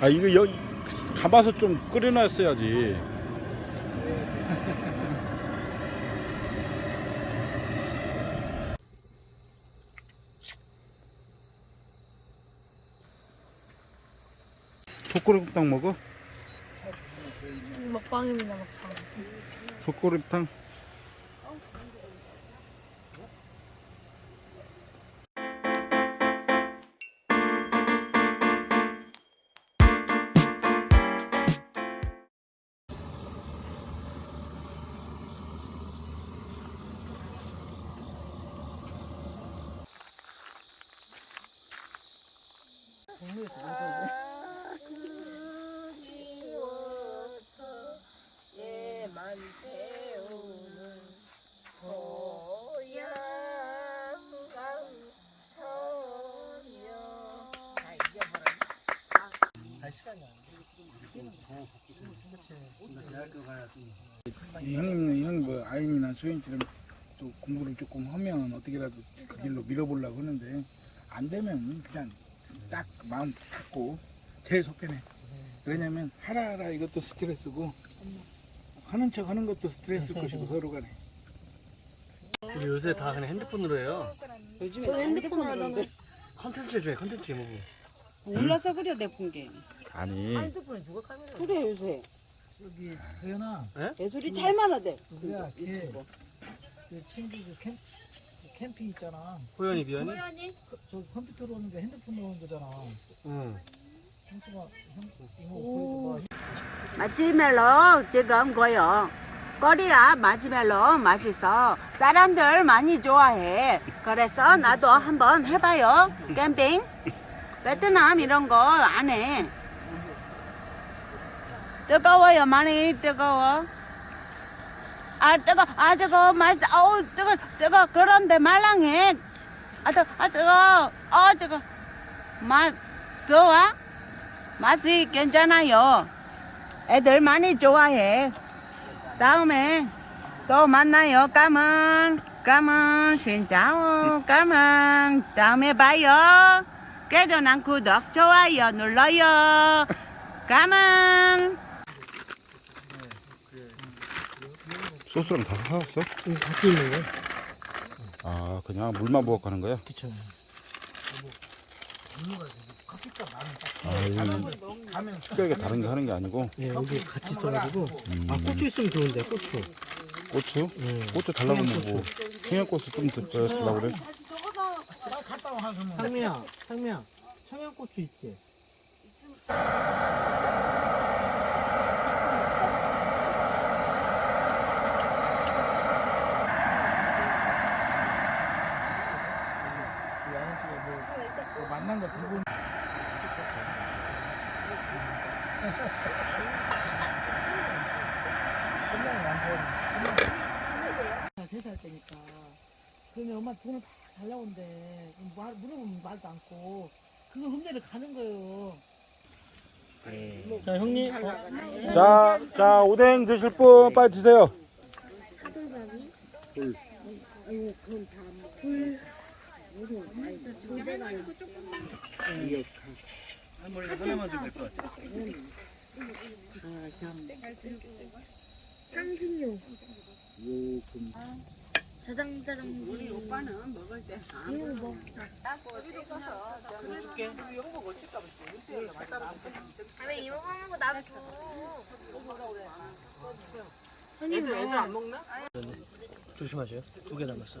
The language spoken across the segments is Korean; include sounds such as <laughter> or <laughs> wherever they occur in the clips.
아 이거 여 감아서 좀 끓여놨어야지. 속꼬리탕 먹어? 먹방입니다 먹방. 속꼬리탕. 얘만 태우는 소양강 처녀 다 잊어버렸네 이 형님, 형뭐 아임이나 소연처럼 또 공부를 조금 하면 어떻게라도 그 길로 밀어보려고 하는데 안 되면 그냥 딱 마음 닫고 제일 속편해. 왜냐면 하라 하라 이것도 스트레스고 하는 척 하는 것도 스트레스 <laughs> 것이고 서로 간에. 우리 요새 다 그냥 핸드폰으로 해요. 저 핸드폰 하잖아. 컨텐츠 중에 컨텐츠 뭐. 몰라서 그래 내쁜 게 아니 핸드폰에 누가 카메라 그래 요새 여기 도연아 예술이 잘 많아대 우리야 걔, 그 친구 그 캠, 그 캠핑 있잖아. 호연이 비연이? 그, 저 컴퓨터로 오는 게 핸드폰으로 오는 거잖아. 응. 마치멜로 지금 거요. 코리아 마치멜로 맛있어. 사람들 많이 좋아해. 그래서 나도 한번 해봐요. 캠핑? 베트남 이런 거 안 해. 뜨거워요 많이. 뜨거워 아 뜨거 아 뜨거 맛 어우 뜨거 뜨거 그런데 말랑해. 아 뜨거 아 뜨거 아 뜨거. 맛 좋아? 맛이 괜찮아요. 애들 많이 좋아해. 다음에 또 만나요. 까만 까만 신짜오 까만 다음에 봐요. 깨져난 구독 좋아요 눌러요. 까만 소스랑 다 사왔어? 응, 같이 있는 거. 아 그냥 물만 부어 가는 거야? 그쵸. 아 이건 특별하게 다른 게 하는 게 아니고 예, 여기 같이 있어가지고. 음, 아, 고추 있으면 좋은데, 고추. 고추? 예. 고추 달라고 하면 뭐 청양고추 좀더 달라고 그래? 상미야, 상미야. 청양고추 있지? 뭐 만난 거 들고 세살 때니까 그러면 엄마 돈을 다 달라고 그럼 말, 물어보면 말도 않고 그거 흠내를 가는 거예요 자, 형님. 어, 자, 자 오뎅 드실 분 빨리 드세요. 향신료. 짜장 짜장. 우리 오빠는 먹을 때 이거 먹자. 아니 이거 먹는 거 나도 줘. 아니 뭐. 조심하세요. 두 개 남았어.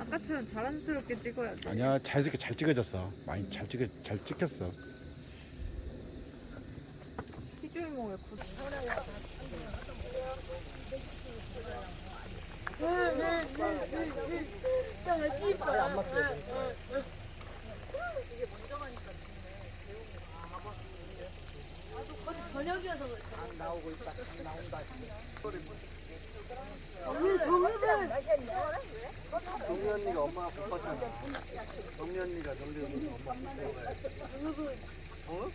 아까처럼 자랑스럽게 찍어야 돼. 아니야 자연스럽게 잘 찍어졌어. 많이 잘 찍어, 잘 찍혔어. 저녁이어서 아, 나오고 있다. 나온다. 언니 정유배. 미 언니가 엄마 못 봤잖아. 정미 언니가 정미 언니 엄마 못 봤잖아. 어?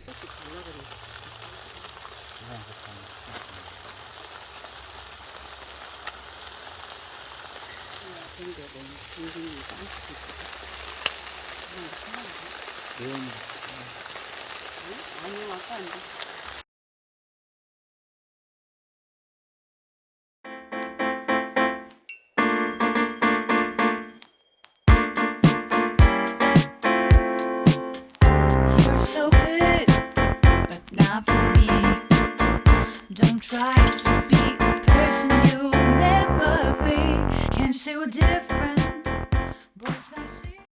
아니 아까 안 돼.